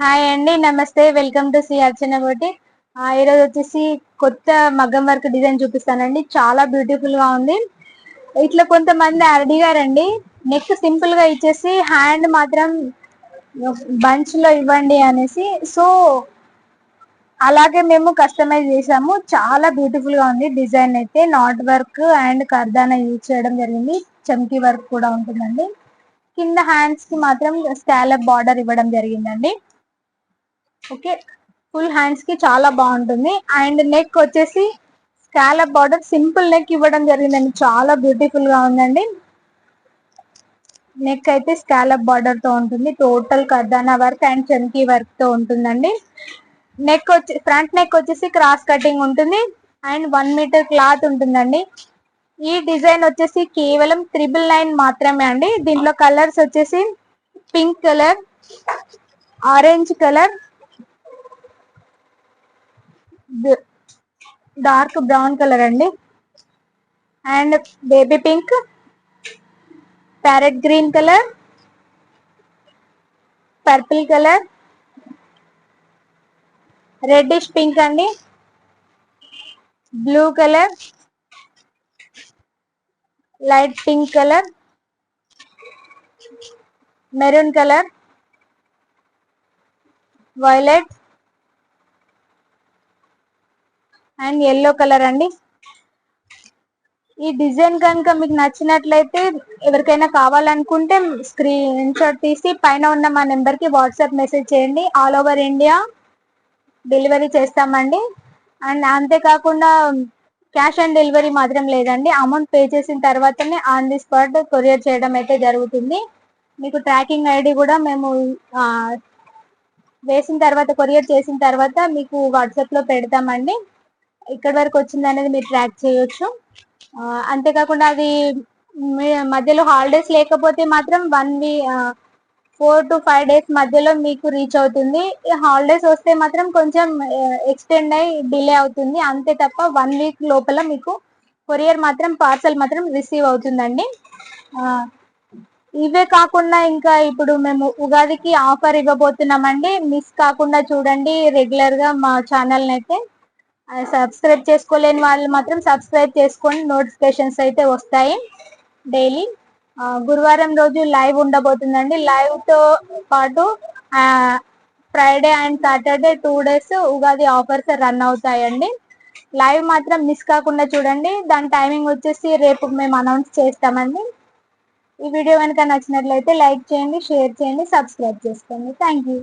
Hi అండి నమస్తే. Welcome to Shri అర్చన బోటి. ఈరోజు వచ్చేసి కొత్త మగ్గం వర్క్ డిజైన్ చూపిస్తానండి. చాలా బ్యూటిఫుల్గా ఉంది. ఇట్లా కొంతమంది అడిగారండి నెక్ సింపుల్గా ఇచ్చేసి హ్యాండ్ మాత్రం బంచ్లో ఇవ్వండి అనేసి. సో అలాగే మేము కస్టమైజ్ చేసాము చాలా బ్యూటిఫుల్గా ఉంది డిజైన్ అయితే. నాట్ వర్క్ అండ్ కర్దానా యూజ్ చేయడం జరిగింది. చమ్కీ వర్క్ కూడా ఉంటుందండి. కింద హ్యాండ్స్కి మాత్రం స్కాలప్ బార్డర్ ఇవ్వడం జరిగిందండి. ఓకే. ఫుల్ హ్యాండ్స్కి చాలా బాగుంటుంది. అండ్ నెక్ వచ్చేసి స్కాలప్ బార్డర్ సింపుల్ నెక్ ఇవ్వడం జరిగిందండి. చాలా బ్యూటిఫుల్గా ఉందండి. నెక్ అయితే స్కాలప్ బార్డర్తో ఉంటుంది. టోటల్ కర్దానా వర్క్ అండ్ చంకీ వర్క్తో ఉంటుందండి. నెక్ వచ్చి ఫ్రంట్ నెక్ వచ్చేసి క్రాస్ కటింగ్ ఉంటుంది. అండ్ వన్ మీటర్ క్లాత్ ఉంటుందండి. ఈ డిజైన్ వచ్చేసి కేవలం త్రిబుల్ నైన్ మాత్రమే అండి. దీంట్లో కలర్స్ వచ్చేసి pink colour orange colour dark brown colour అండి. And baby pink parrot green colour purple colour reddish pink అండి blue colour light pink colour maroon colour violet and yellow colour అండి. ఈ design కనుక మీకు నచ్చినట్లయితే ఎవరికైనా కావాలనుకుంటే స్క్రీన్ షాట్ తీసి పైన ఉన్న మా నెంబర్కి వాట్సాప్ మెసేజ్ చేయండి. ఆల్ ఓవర్ ఇండియా డెలివరీ చేస్తామండి. అండ్ అంతేకాకుండా క్యాష్ ఆన్ డెలివరీ మాత్రం లేదండి. అమౌంట్ పే చేసిన తర్వాతనే ఆన్ ది స్పాట్ కొరియర్ చేయడం అయితే జరుగుతుంది. మీకు ట్రాకింగ్ ఐడి కూడా మేము వేసిన తర్వాత కొరియర్ చేసిన తర్వాత మీకు వాట్సాప్లో పెడతామండి. ఇక్కడ వరకు వచ్చింది అనేది మీరు ట్రాక్ చేయొచ్చు. అంతేకాకుండా అది మధ్యలో హాలిడేస్ లేకపోతే మాత్రం one we four to five days మధ్యలో మీకు రీచ్ అవుతుంది. హాలిడేస్ వస్తే మాత్రం కొంచెం ఎక్స్టెండ్ అయ్యి డిలే అవుతుంది. అంతే తప్ప వన్ వీక్ లోపల మీకు కొరియర్ మాత్రం పార్సల్ మాత్రం రిసీవ్ అవుతుందండి. ఇవే కాకుండా ఇంకా ఇప్పుడు మేము ఉగాదికి ఆఫర్ ఇవ్వబోతున్నామండి. మిస్ కాకుండా చూడండి రెగ్యులర్గా మా ఛానల్ని అయితే సబ్స్క్రైబ్ చేసుకోలేని వాళ్ళు మాత్రం సబ్స్క్రైబ్ చేసుకోండి నోటిఫికేషన్స్ అయితే వస్తాయి డైలీ గురువారం రోజు లైవ్ ఉండబోతుందండి. లైవ్తో పాటు Friday and Saturday two days Ugadi offers run అవుతాయండి. లైవ్ మాత్రం మిస్ కాకుండా చూడండి. దాని టైమింగ్ వచ్చేసి రేపు మేము అనౌన్స్ చేస్తామండి. ఈ వీడియో కనుక నచ్చినట్లయితే లైక్ చేయండి షేర్ చేయండి సబ్స్క్రైబ్ చేసుకోండి. Thank you